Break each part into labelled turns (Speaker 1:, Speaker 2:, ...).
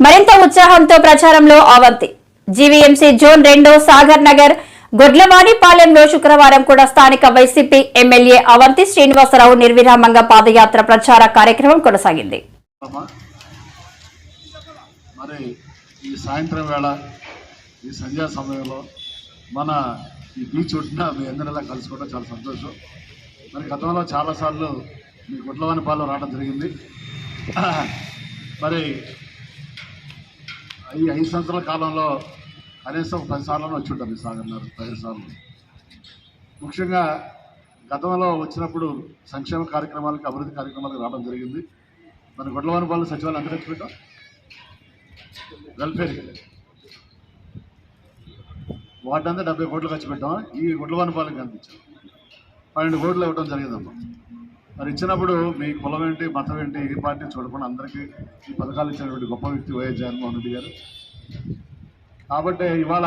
Speaker 1: మరింత ఉత్సాహంతో ప్రచారంలో అవంతి జీవీఎంసీ జోన్ రెండో సాగర్ నగర్ గొడ్లవాణిపాలెంలో శుక్రవారం కూడా స్థానిక వైసీపీ ఎమ్మెల్యే అవంతి శ్రీనివాసరావు నిర్విరామంగా పాదయాత్ర ప్రచార కార్యక్రమం కొనసాగింది.
Speaker 2: మరి ఈ సాయంత్రం వేళ ఈ సంధ్యా సమయంలో మన ఈ బీచ్ ఒడ్డున మీ అందరిలా కలుసుకోవడం చాలా సంతోషం. మరి గతంలో చాలాసార్లు మీ గుడ్లవాణిపాలెం రావడం జరిగింది. మరి ఈ ఐదు సంవత్సరాల కాలంలో కనీసం ఒక పది సార్లు వచ్చి ఉంటారు ఈ సాగర్ పది సార్లు. ముఖ్యంగా గతంలో వచ్చినప్పుడు సంక్షేమ కార్యక్రమాలకు అభివృద్ధి కార్యక్రమాలకు రావడం జరిగింది. మన గొడ్లవానిపాలెం సచివాలయం ఎంత ఖర్చు పెట్టాం వెల్ఫేర్ అంతా డెబ్బై కోట్లు ఖర్చు పెట్టాం. ఈ గుడ్లవానిపాలెంకి పాలకి అందించాం. పన్నెండు కోట్లు ఇవ్వడం జరిగిందమ్మా. మరి ఇచ్చినప్పుడు మీ కులం ఏంటి మతం ఏంటి ఏ పార్టీ చూడకుండా అందరికీ ఈ పథకాలు ఇచ్చినటువంటి గొప్ప వ్యక్తి వైఎస్ జగన్మోహన్ రెడ్డి గారు. కాబట్టి ఇవాళ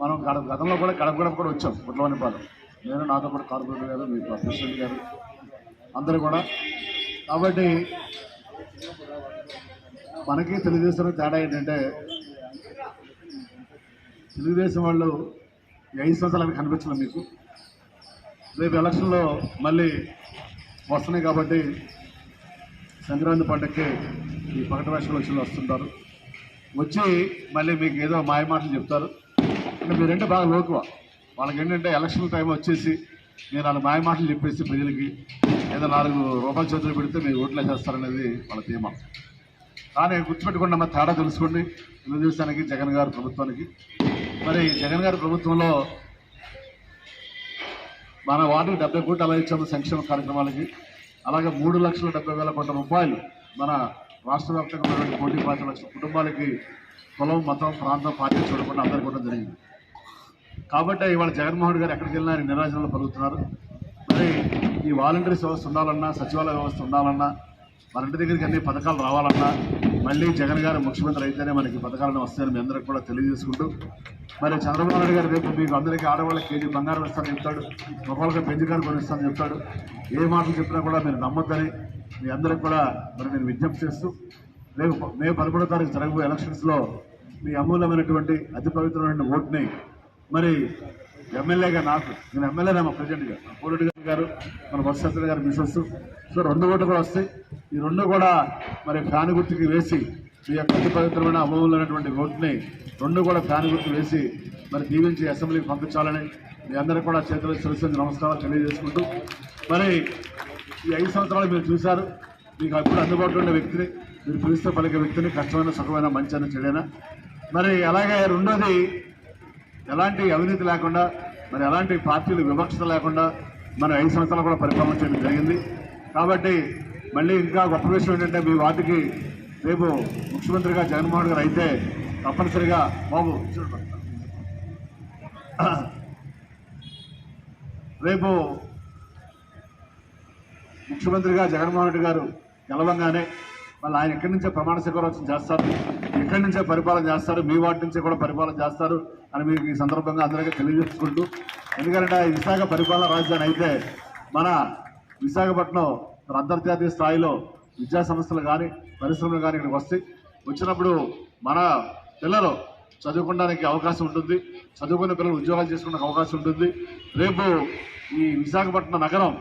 Speaker 2: మనం గడప గతంలో కూడా గడప గడప కూడా వచ్చాం గుడ్లవానిపాలెం నేను నాతో కూడా కార్పొరేటర్ గారు మీ ప్రెసిడెంట్ గారు అందరూ కూడా. కాబట్టి మనకి తెలుగుదేశం తేడా ఏంటంటే తెలుగుదేశం వాళ్ళు ఐదు సంవత్సరాలకు కనిపించలేదు మీకు. రేపు ఎలక్షన్లో మళ్ళీ వస్తున్నాయి కాబట్టి సంక్రాంతి పండగకి ఈ పకట వేషాలు వచ్చి వస్తుంటారు. వచ్చి మళ్ళీ మీకు ఏదో మాయ మాటలు చెప్తారు. అంటే మీరంటే బాగా లోకువ. వాళ్ళకి ఏంటంటే ఎలక్షన్ టైం వచ్చేసి నేను వాళ్ళ మాయ మాటలు చెప్పేసి ప్రజలకి ఏదో నాలుగు రూపాయల చేతులు పెడితే మీరు ఓట్లు వేసేస్తారనేది వాళ్ళ ధీమా. కానీ గుర్తుపెట్టుకుండా మా తేడా తెలుసుకోండి. తెలుగుదేశానికి జగన్ గారు ప్రభుత్వానికి. మరి జగన్ గారి ప్రభుత్వంలో మన వాటికి డెబ్బై కోట్లు అలా ఇచ్చాము సంక్షేమ కార్యక్రమాలకి అలాగే మూడు లక్షల డెబ్బై వేల కోట్ల రూపాయలు మన రాష్ట్ర వ్యాప్తంగా ఉన్నటువంటి కోటి పాతి లక్షల కుటుంబాలకి కులం మతం ప్రాంతం పార్టీ చూడకుండా అందరికీ కూడా జరిగింది. కాబట్టి ఇవాళ జగన్మోహన్ గారు ఎక్కడికి వెళ్ళినా ఆయన పలుకుతున్నారు మరి ఈ వాలంటీర్స్ వ్యవస్థ ఉండాలన్నా సచివాలయ వ్యవస్థ ఉండాలన్నా మన ఇంటి దగ్గరికి అన్ని పథకాలు రావాలన్నా మళ్ళీ జగన్ గారు ముఖ్యమంత్రి అయితేనే మనకి పథకాలను వస్తాయని మీ అందరికి కూడా తెలియజేసుకుంటూ మరి చంద్రబాబు నాయుడు గారు రేపు మీకు అందరికీ ఆడవాళ్ళకి కేజీ బంగారం ఇస్తానని చెప్తాడు ఒకళ్ళకి పెంచుకారు కొనిస్తానని చెప్తాడు ఏ మాటలు చెప్పినా కూడా మీరు నమ్మొద్దని మీ అందరికి కూడా మరి నేను విజ్ఞప్తి చేస్తూ రేపు మే పదమూడో తారీఖు జరగబోయే ఎలక్షన్స్లో మీ అమూల్యమైనటువంటి అతి పవిత్రమైన ఓటుని మరి ఎమ్మెల్యేగా నాకు నేను ఎమ్మెల్యేనేమో ప్రెసిడెంట్గా కోరెడ్డి గారు. గారు మన బొత్స గారు మిసెస్ సో రెండు ఓట్లు కూడా వస్తాయి. ఈ రెండు కూడా మరి ఫ్యాన్ గుర్తుకి వేసి మీ యొక్క అతి పవిత్రమైన అమూల్యమైనటువంటి ఓటుని రెండు కూడా ఫ్యాన్ గుర్తు వేసి మరి దీవించి అసెంబ్లీకి పంపించాలని మీ అందరికీ కూడా చేతులు తెలుసు నమస్కారాలు తెలియజేసుకుంటూ మరి ఈ ఐదు సంవత్సరాలు మీరు చూశారు. మీకు అప్పుడు అందుబాటులో ఉండే వ్యక్తిని మీరు పిలిస్తే పలికే వ్యక్తిని కష్టమైన సుఖమైన మంచి అని చెడైనా. మరి అలాగే రెండోది ఎలాంటి అవినీతి లేకుండా మరి ఎలాంటి పార్టీలు వివక్షత లేకుండా మనం ఐదు సంవత్సరాలు కూడా పరిపాలన చేయడం జరిగింది. కాబట్టి మళ్ళీ ఇంకా గొప్ప విషయం ఏంటంటే మీ వాటికి రేపు ముఖ్యమంత్రిగా జగన్మోహన్ గారు అయితే తప్పనిసరిగా బాబు రేపు ముఖ్యమంత్రిగా జగన్మోహన్ రెడ్డి గారు గెలవంగానే మళ్ళీ ఆయన ఎక్కడి నుంచే ప్రమాణ స్వీకారోత్సవం చేస్తారు. ఎక్కడి నుంచే పరిపాలన చేస్తారు. మీ వాటి నుంచే కూడా పరిపాలన చేస్తారు అని మీకు ఈ సందర్భంగా అందరికీ తెలియజేసుకుంటూ ఎందుకంటే విశాఖ పరిపాలన రాజధాని అయితే మన విశాఖపట్నం అంతర్జాతీయ స్థాయిలో విద్యా సంస్థలు కానీ పరిశ్రమలు కానీ ఇక్కడికి వస్తాయి. వచ్చినప్పుడు మన పిల్లలు చదువుకోవడానికి అవకాశం ఉంటుంది. చదువుకునే పిల్లలు ఉద్యోగాలు చేసుకోవడానికి అవకాశం ఉంటుంది. రేపు ఈ విశాఖపట్నం నగరం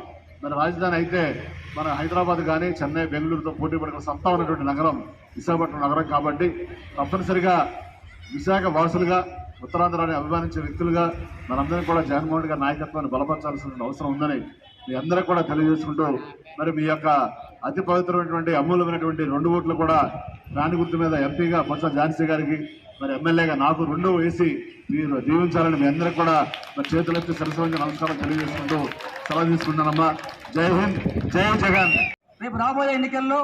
Speaker 2: మరి రాజధాని అయితే మన హైదరాబాద్ కానీ చెన్నై బెంగళూరుతో పోటీ పడిన సత్తా ఉన్నటువంటి నగరం విశాఖపట్నం నగరం కాబట్టి తప్పనిసరిగా విశాఖ వాసులుగా ఉత్తరాంధ్రాన్ని అభిమానించే వ్యక్తులుగా మనందరం కూడా జగన్మోహన్ గారి నాయకత్వాన్ని బలపరచాల్సిన అవసరం ఉందని మీ అందరూ కూడా తెలియజేసుకుంటూ మరి మీ యొక్క అతి పవిత్రమైనటువంటి అమూల్యమైనటువంటి రెండు ఓట్లు కూడా రాణి గుర్తు మీద ఎంపీగా బొత్స ఝాన్సీ గారికి మరి ఎమ్మెల్యేగా నాకు రెండు వేసి మీరు దీవించాలని మీ అందరికీ కూడా మరి చేతులెత్తి సరస్వతి నమస్కారం తెలియజేసుకుంటూ సెలవు తీసుకుంటానమ్మా జై హింద్ జై జగన్.
Speaker 3: రేపు రాబోయే ఎన్నికల్లో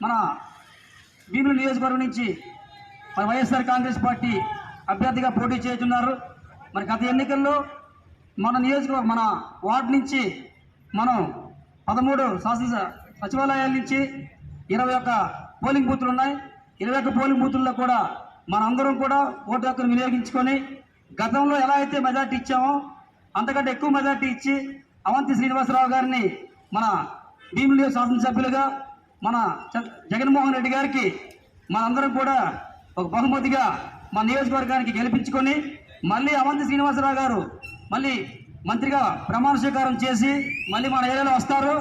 Speaker 3: మన భీముల నియోజకవర్గం నుంచి మన వైఎస్ఆర్ కాంగ్రెస్ పార్టీ అభ్యర్థిగా పోటీ చేస్తున్నారు. మరి గత ఎన్నికల్లో మన నియోజకవర్గం మన వార్డు నుంచి మనం పదమూడు శాసన సచివాలయాల నుంచి ఇరవై ఒక్క పోలింగ్ బూతులు ఉన్నాయి. ఇరవై ఒక్క పోలింగ్ బూతుల్లో కూడా మనందరం కూడా ఓటు హక్కును వినియోగించుకొని గతంలో ఎలా అయితే మెజార్టీ ఇచ్చామో అంతకంటే ఎక్కువ మెజార్టీ ఇచ్చి అవంతి శ్రీనివాసరావు గారిని మన భీముల శాసనసభ్యులుగా మన జగన్మోహన్ రెడ్డి గారికి మనందరం కూడా ఒక బహుమతిగా మన నియోజకవర్గానికి గెలిపించుకొని మళ్ళీ అవంతి శ్రీనివాసరావు గారు మళ్ళీ మంత్రిగా ప్రమాణ స్వీకారం చేసి మళ్ళీ మన ఏరియాలో వస్తారు.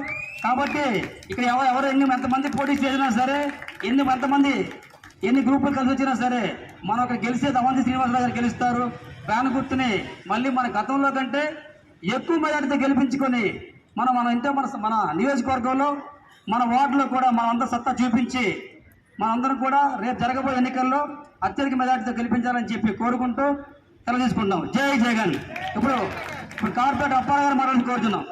Speaker 3: కాబట్టి ఇక్కడ ఎవరు ఎవరు ఎన్ని ఎంతమంది పోటీ చేసినా సరే ఎన్ని ఎంతమంది ఎన్ని గ్రూపులు కలిసి వచ్చినా సరే మనం అక్కడ గెలిచేది అవంతి శ్రీనివాసరావు గారు గెలుస్తారు. ఫ్యాన్ గుర్తుని మళ్ళీ మన గతంలో కంటే ఎక్కువ మెజార్టీతో గెలిపించుకొని మనం మన ఇంటే మన మన నియోజకవర్గంలో మన వార్డులో కూడా మనం అంతా సత్తా చూపించి మనందరం కూడా రేపు జరగబోయే ఎన్నికల్లో అత్యధిక మెజార్టీతో గెలిపించాలని చెప్పి కోరుకుంటూ తెలియజేసుకుంటున్నాం జై జగన్. ఇప్పుడు ఇప్పుడు కార్పొరేట్ అప్పారావు గారు మాట్లాడి కోరుతున్నాం.